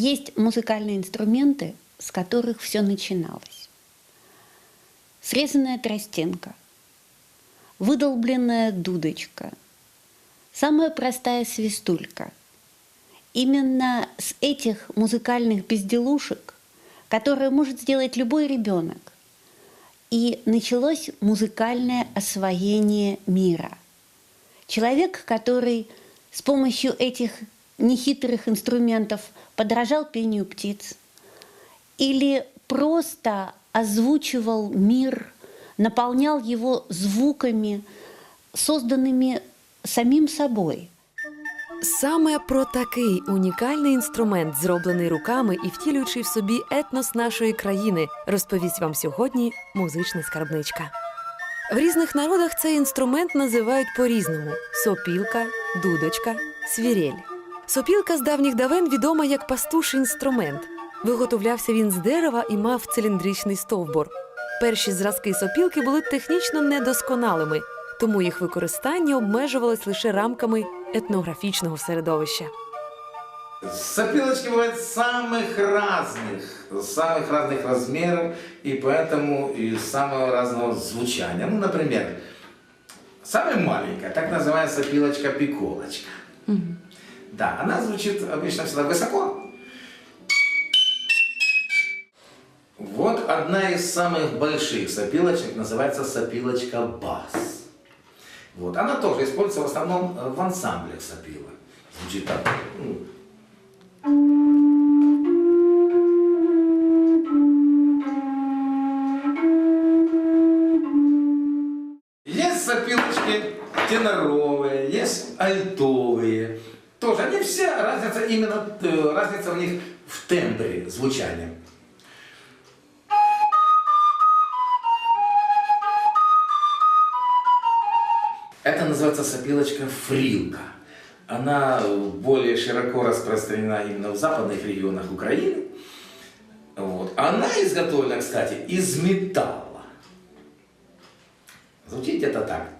Есть музыкальные инструменты, с которых все начиналось. Срезанная тростинка, выдолбленная дудочка, самая простая свистулька. Именно с этих музыкальных безделушек, которые может сделать любой ребенок, и началось музыкальное освоение мира. Человек, который с помощью этих нехитрых инструментов подражал пению птиц или просто озвучивал мир, наполнял его звуками, созданными самим собой. Саме про такий унікальний інструмент, зроблений руками і втілюючий в собі етнос нашої країни, розповість вам сьогодні музична скарбничка. В різних народах цей інструмент називають по-різному: сопілка, дудочка, свірель. Сопілка з давніх давен відома як пастуший інструмент. Виготовлявся він з дерева і мав циліндричний стовбур. Перші зразки сопілки були технічно недосконалими, тому їх використання обмежувалось лише рамками етнографічного середовища. Сопилочки бывают самых разных, самых разных размеров и поэтому и самого разного звучания. Ну, например, самая маленькая, так называемая сопилочка-пиколочка. Да, она звучит обычно всегда высоко. Вот одна из самых больших сопилочек называется сопилочка бас. Вот. Она тоже используется в основном в ансамблях сопилок. Звучит так. ну, Есть сопилочки теноровые, есть альтовые. Все, разница именно, э, разница в них в тембре звучания. Это называется сопилочка фрилка. Она более широко распространена именно в западных регионах Украины. Вот. Она изготовлена, кстати, из металла. Звучит это так.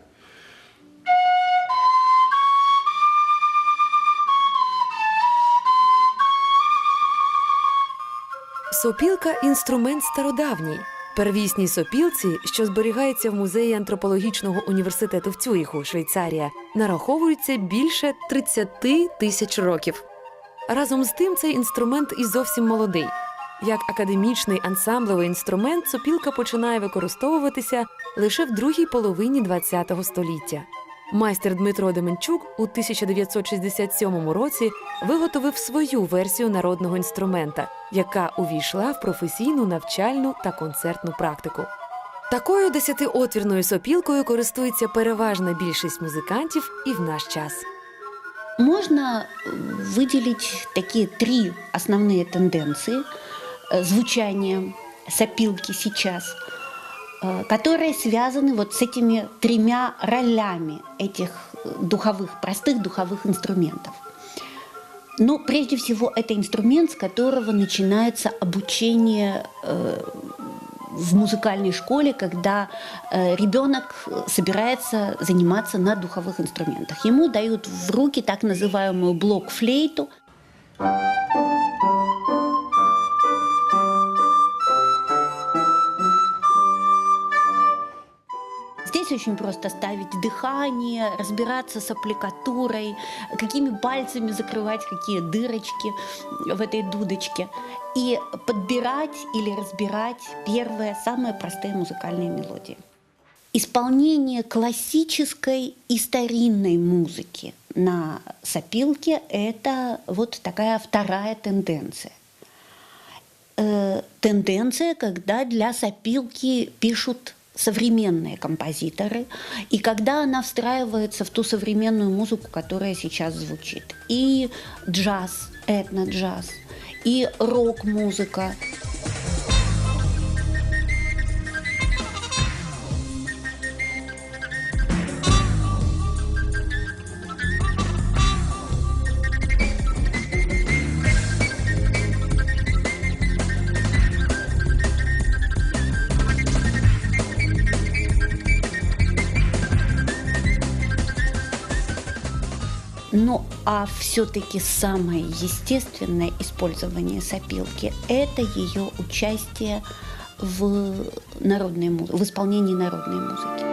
Сопілка інструмент стародавній. Первісній сопілці, що зберігається в музеї антропологічного університету в Цюріху, Швейцарія, нараховується більше 30 тисяч років. Разом з тим, цей інструмент і зовсім молодий. Як академічний ансамблевий інструмент, сопілка починає використовуватися лише в другій половині ХХ століття. Майстер Дмитро Деменчук у 1967 році виготовив свою версію народного інструмента, яка увійшла в професійну навчальну та концертну практику. Такою десятиотвірною сопілкою користується переважна більшість музикантів і в наш час. Можно э, выделить такие три основные тенденции э, звучания сопилки сейчас, э, которые связаны вот с этими тремя ролями этих э, духовых, простых духовых инструментов. Но прежде всего это инструмент, с которого начинается обучение э, в музыкальной школе, когда э, ребенок собирается заниматься на духовых инструментах. Ему дают в руки так называемую блок-флейту. Здесь очень просто ставить дыхание, разбираться с аппликатурой, какими пальцами закрывать какие дырочки в этой дудочке и подбирать или разбирать первые, самые простые музыкальные мелодии. Исполнение классической и старинной музыки на сопилке – это вот такая вторая тенденция. Э, тенденция, когда для сопилки пишут современные композиторы, и когда она встраивается в ту современную музыку, которая сейчас звучит. И джаз, этно-джаз, и рок-музыка. А все-таки самое естественное использование сопилки – это ее участие в, народной, в исполнении народной музыки.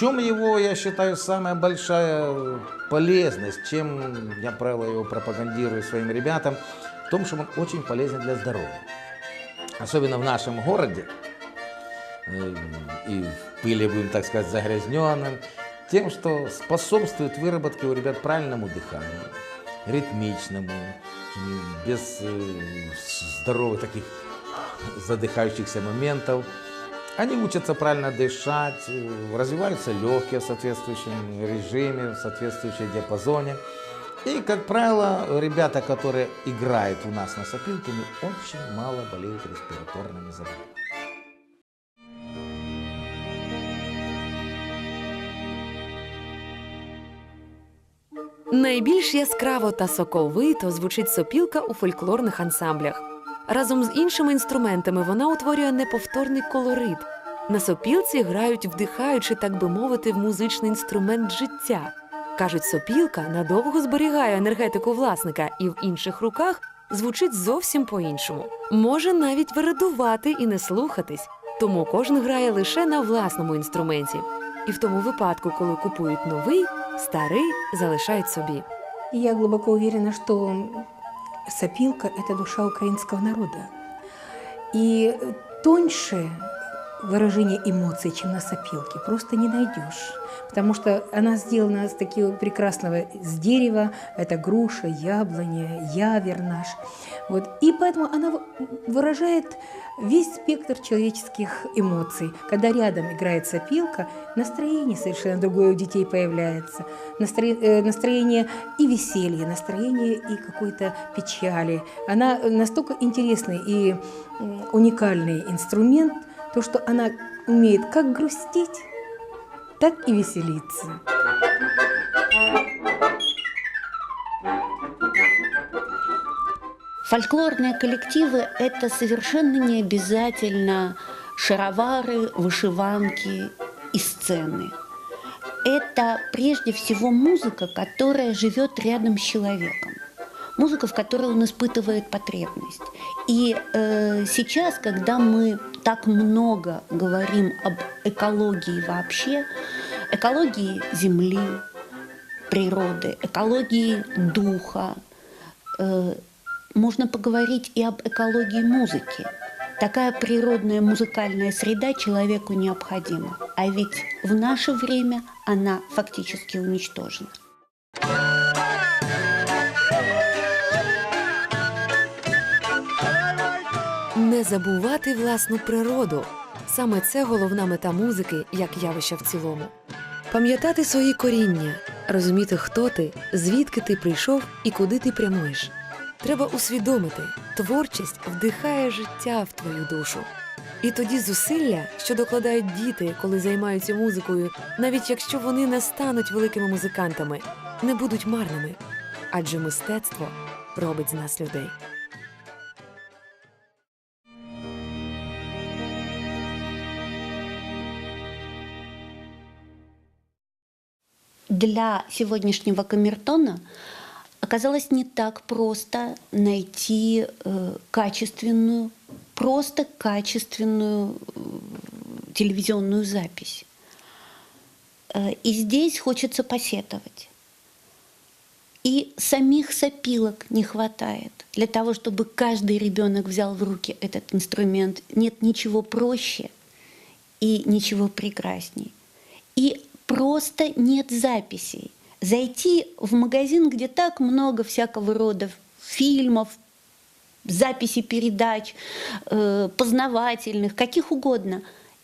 Чем его, я считаю, самая большая полезность, чем я, правило, его пропагандирую своим ребятам, в том, что он очень полезен для здоровья. Особенно в нашем городе, э, и в пыли, будем так сказать, загрязненным, тем, что способствует выработке у ребят правильному дыханию, ритмичному, без э, здоровых таких задыхающихся моментов. Они учатся правильно дышать, э, развиваются легкие в соответствующем режиме, в соответствующем диапазоне. И, как правило, ребята, которые играют у нас на сопилке, они очень мало болеют респираторными заболеваниями. Найбільш яскраво та соковито звучить сопілка у фольклорних ансамблях. Разом з іншими інструментами вона утворює неповторний колорит. На сопілці грають, вдихаючи, так би мовити, в музичний інструмент життя. Кажуть, сопілка надовго зберігає енергетику власника і в інших руках звучить зовсім по-іншому. Може навіть вирадувати і не слухатись, тому кожен грає лише на власному інструменті. І в тому випадку, коли купують новий, старий залишають собі. Я глубоко уверена, что сопилка – это душа украинского народа. И тоньше выражение эмоций, чем на сопилке, просто не найдешь. Потому что она сделана с такого прекрасного с дерева, это груша, яблоня, явер наш. Вот. И поэтому она выражает весь спектр человеческих эмоций. Когда рядом играет сопилка, настроение совершенно другое у детей появляется. Настро- э, Настроение и веселья, настроение и какой-то печали. Она настолько интересный и уникальный инструмент, то, что она умеет как грустить, так и веселиться. Фольклорные коллективы – это совершенно не обязательно шаровары, вышиванки и сцены. Это прежде всего музыка, которая живет рядом с человеком. Музыка, в которой он испытывает потребность. И э, сейчас, когда мы так много говорим об экологии вообще, экологии земли, природы, экологии духа, э, можно поговорить и об экологии музыки. Такая природная музыкальная среда человеку необходима. А ведь в наше время она фактически уничтожена. Не забувати власну природу. Саме це головна мета музики як явища в цілому. Пам'ятати свої коріння, розуміти, хто ти, звідки ти прийшов і куди ти прямуєш. Треба усвідомити, творчість вдихає життя в твою душу. І тоді зусилля, що докладають діти, коли займаються музикою, навіть якщо вони не стануть великими музикантами, не будуть марними. Адже мистецтво робить з нас людей. Для сегодняшнего камертона оказалось не так просто найти э, качественную, просто качественную э, телевизионную запись. Э, и здесь хочется посетовать. И самих сопилок не хватает. Для того, чтобы каждый ребенок взял в руки этот инструмент, нет ничего проще и ничего прекрасней. И просто нет записей. Зайти в магазин, где так много всякого рода фильмов, записи передач, э, познавательных, каких угодно.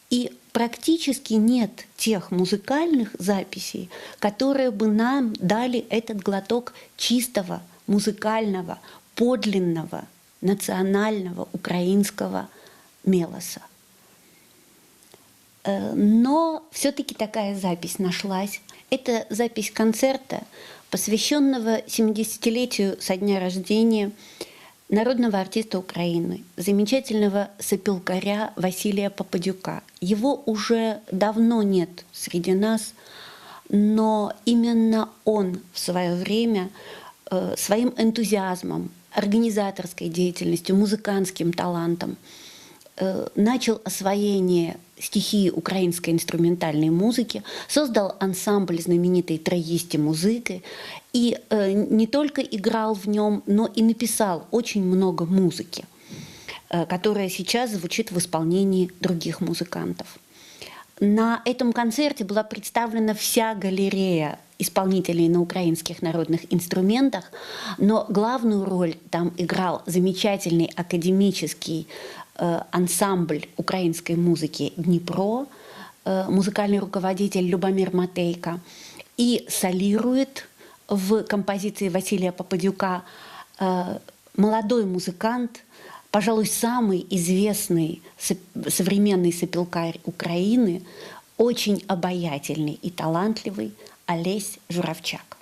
И практически нет тех музыкальных записей, которые бы нам дали этот глоток чистого, музыкального, подлинного, национального украинского мелоса. Э, Но все-таки такая запись нашлась. Это запись концерта, посвященного 70-летию со дня рождения народного артиста Украины, замечательного сопилкаря Василия Попадюка. Его уже давно нет среди нас, но именно он в свое время э, своим энтузиазмом, организаторской деятельностью, музыкантским талантом начал освоение стихии украинской инструментальной музыки, создал ансамбль знаменитой «Троисти музыки» и э, не только играл в нем, но и написал очень много музыки, э, которая сейчас звучит в исполнении других музыкантов. На этом концерте была представлена вся галерея исполнителей на украинских народных инструментах, но главную роль там играл замечательный академический э, ансамбль украинской музыки «Днепро», э, музыкальный руководитель Любомир Матейко, и солирует в композиции Василия Попадюка э, молодой музыкант, пожалуй, самый известный со- современный сопелкарь Украины, очень обаятельный и талантливый Олесь Журавчак.